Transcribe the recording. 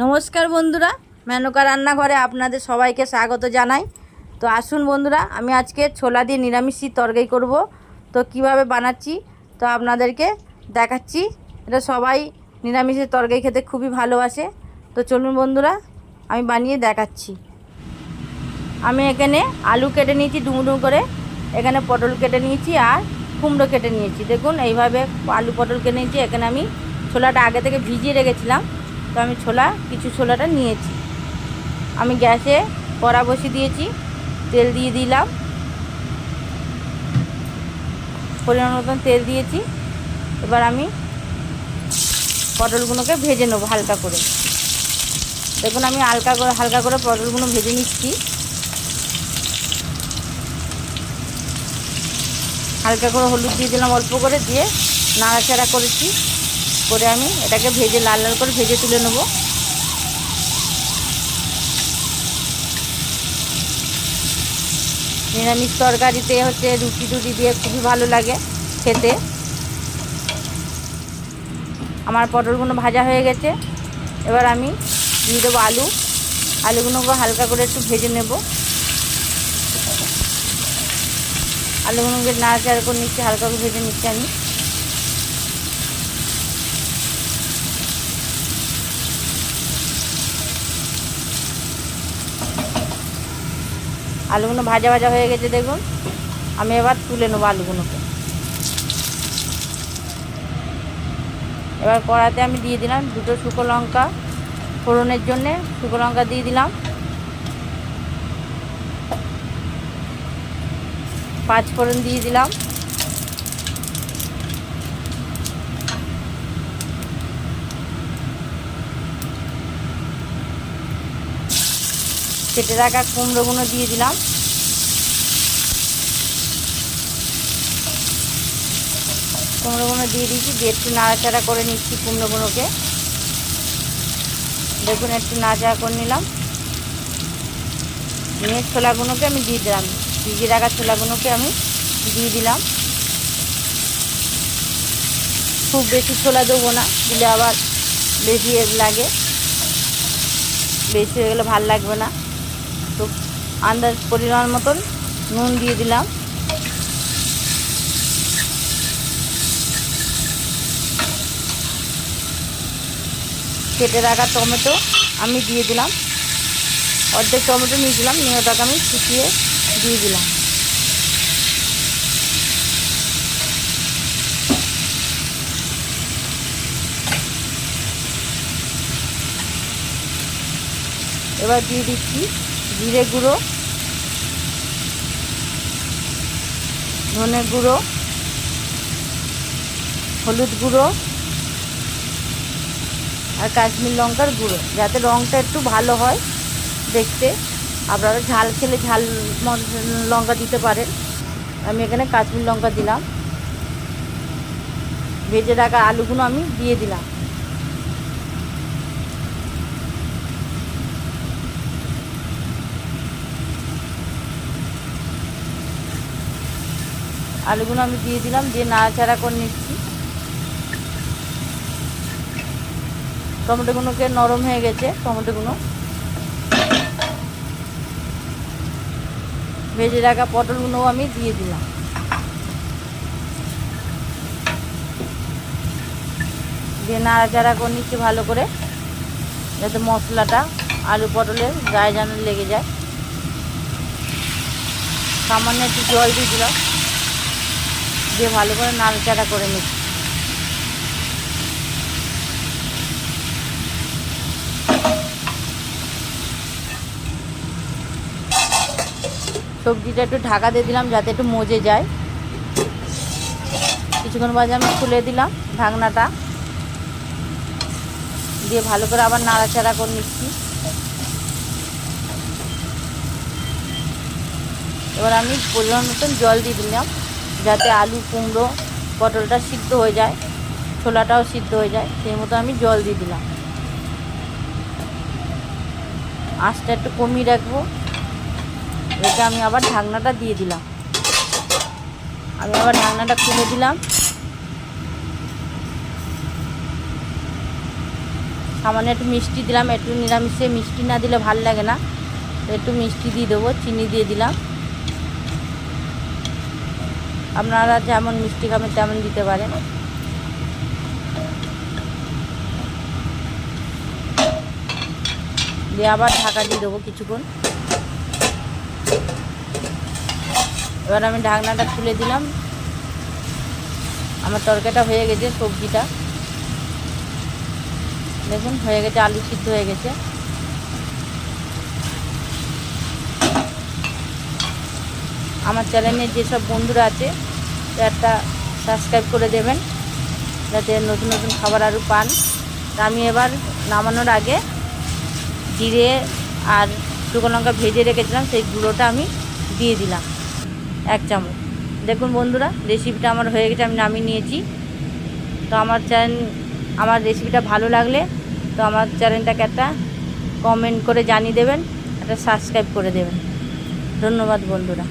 নমস্কার বন্ধুরা, মেনকা রান্নাঘরে আপনাদের সবাইকে স্বাগত জানাই। তো আসুন বন্ধুরা, আমি আজকে ছোলা দিয়ে নিরামিষি তরকারি করব। তো কীভাবে বানাচ্ছি, তো আপনাদেরকে দেখাচ্ছি। এটা সবাই নিরামিষের তরকারি খেতে খুবই ভালোবাসে। তো চলুন বন্ধুরা, আমি বানিয়ে দেখাচ্ছি। আমি এখানে আলু কেটে নিয়েছি ডুমো ডুমো করে। এখানে পটল কেটে নিয়েছি আর কুমড়ো কেটে নিয়েছি। দেখুন, এইভাবে আলু পটল কেটে নিয়েছি। এখানে আমি ছোলাটা আগে থেকে ভিজিয়ে রেখেছিলাম। তো আমি ছোলা, কিছু ছোলাটা নিয়েছি। আমি গ্যাসে কড়া বসিয়ে দিয়েছি, তেল দিয়ে দিলাম। পরিমাণ মতন তেল দিয়েছি। এবার আমি পটলগুলোকে ভেজে নেব হালকা করে। দেখুন, আমি হালকা করে হালকা করে পটলগুলো ভেজে নিচ্ছি। হালকা করে হলুদ দিয়ে দিলাম, অল্প করে দিয়ে নাড়াচাড়া করেছি। করে আমি এটাকে ভেজে লাল লাল করে ভেজে তুলে নেব। নিরামিষ তরকারিতে হচ্ছে রুটি টুটি দিয়ে খুবই ভালো লাগে খেতে। আমার পটলগুলো ভাজা হয়ে গেছে। এবার আমি দিয়ে দেবো আলু। আলুগুলোকে হালকা করে একটু ভেজে নেব। আলুগুলোকে নাড়াচাড়া করে নিচ্ছি, হালকা করে ভেজে নিচ্ছি আমি। আলুগুলো ভাজা ভাজা হয়ে গেছে, দেখুন। আমি এবার তুলে নেব আলুগুলোকে। এবার কড়াতে আমি দিয়ে দিলাম দুটো শুকো লঙ্কা ফোড়নের জন্যে। শুকো লঙ্কা দিয়ে দিলাম। পাঁচ ফোড়ন দিয়ে দিলাম। কেটে রাখা কুমড়োগুলো দিয়ে দিলাম। কুমড়োগুলো দিয়ে দিয়েছি, দিয়ে একটু নাড়াচাড়া করে নিচ্ছি কুমড়োগুলোকে দেখুন, একটু নাড়াচাড়া করে নিলাম। নিয়ে ছোলাগুলোকে আমি দিয়ে দিলাম। ভিজিয়ে রাখা ছোলাগুলোকে আমি দিয়ে দিলাম। খুব বেশি ছোলা দেবো না, দিলে আবার বেশি লাগে। বেশি হয়ে গেলে ভালো লাগবে না। তো আন্দাজ পরিমাণ মতন নুন দিয়ে দিলাম। কেটে রাখা টমেটো আমি দিয়ে দিলাম। অর্ধেক টমেটো নিয়ে দিলাম, নিয়ে ওটাকে আমি শুকিয়ে দিয়ে দিলাম। এবার দিয়ে দিচ্ছি জিরে গুঁড়ো, ধনে গুঁড়ো, হলুদ গুঁড়ো আর কাশ্মীর লঙ্কার গুঁড়ো, যাতে রঙটা একটু ভালো হয় দেখতে। আপনারা ঝাল খেলে ঝাল লঙ্কা দিতে পারেন। আমি এখানে কাশ্মীর লঙ্কা দিলাম। ভেজে রাখা আলুগুলো আমি দিয়ে দিলাম। আলুগুলো আমি দিয়ে দিলাম, দিয়ে নাড়াচাড়া করে নিচ্ছি। টমেটোগুলোকে নরম হয়ে গেছে, টমেটোগুলো। ভেজে রাখা পটলগুলোও আমি দিয়ে দিলাম। দিয়ে নাড়াচাড়া করে নিচ্ছি ভালো করে, যাতে মশলাটা আলু পটলের গায়ে যেন লেগে যায়। সামান্য একটু জল দিয়ে দিলাম। দিয়ে ভালো করে নাড়াচাড়া করে নিচ্ছি। সবজিটা একটু ঢাকা দিয়ে দিলাম যাতে একটু মজে যায়। কিছুক্ষণ বাজে আমি খুলে দিলাম ঢাকনাটা। দিয়ে ভালো করে আবার নাড়াচাড়া করে নিচ্ছি। এবার আমি পরিমাণ মতন জল দিয়ে দিলাম। যাতে আলু, কুমড়ো, পটলটা সিদ্ধ হয়ে যায়, ছোলাটাও সিদ্ধ হয়ে যায়, সেই মতো আমি জল দিয়ে দিলাম। আঁচটা একটু কমিয়ে রাখব। এটা আমি আবার ঢাকনাটা দিয়ে দিলাম। আমি আবার ঢাকনাটা খুলে দিলাম। সামান্য একটু মিষ্টি দিলাম, একটু নিরামিষে মিষ্টি না দিলে ভালো লাগে না। একটু মিষ্টি দিয়ে দেবো, চিনি দিয়ে দিলাম। আপনারা যেমন মিষ্টি খাবেন, তেমন দিতে পারেন। দিয়ে আবার ঢাকা দিয়ে দেবো কিছুক্ষণ। এবার আমি ঢাকনাটা খুলে দিলাম। আমার তরকারিটা হয়ে গেছে, সবজিটা। দেখুন, হয়ে গেছে, আলু সিদ্ধ হয়ে গেছে। আমার চ্যানেলে যেসব বন্ধুরা আছে, একটা সাবস্ক্রাইব করে দেবেন, যাতে নতুন নতুন খাবার আরও পান। আমি এবার নামানোর আগে জিরে আর শুকনো লঙ্কা ভেজে রেখেছিলাম, সেই গুঁড়োটা আমি দিয়ে দিলাম, এক চামচ। দেখুন বন্ধুরা রেসিপিটা আমার হয়ে গেছে, আমি নামিয়ে নিয়েছি। তো আমার চ্যানেল আমার রেসিপিটা ভালো লাগলে তো আমার চ্যানেলটাকে একটা কমেন্ট করে জানিয়ে দেবেন, একটা সাবস্ক্রাইব করে দেবেন। ধন্যবাদ বন্ধুরা।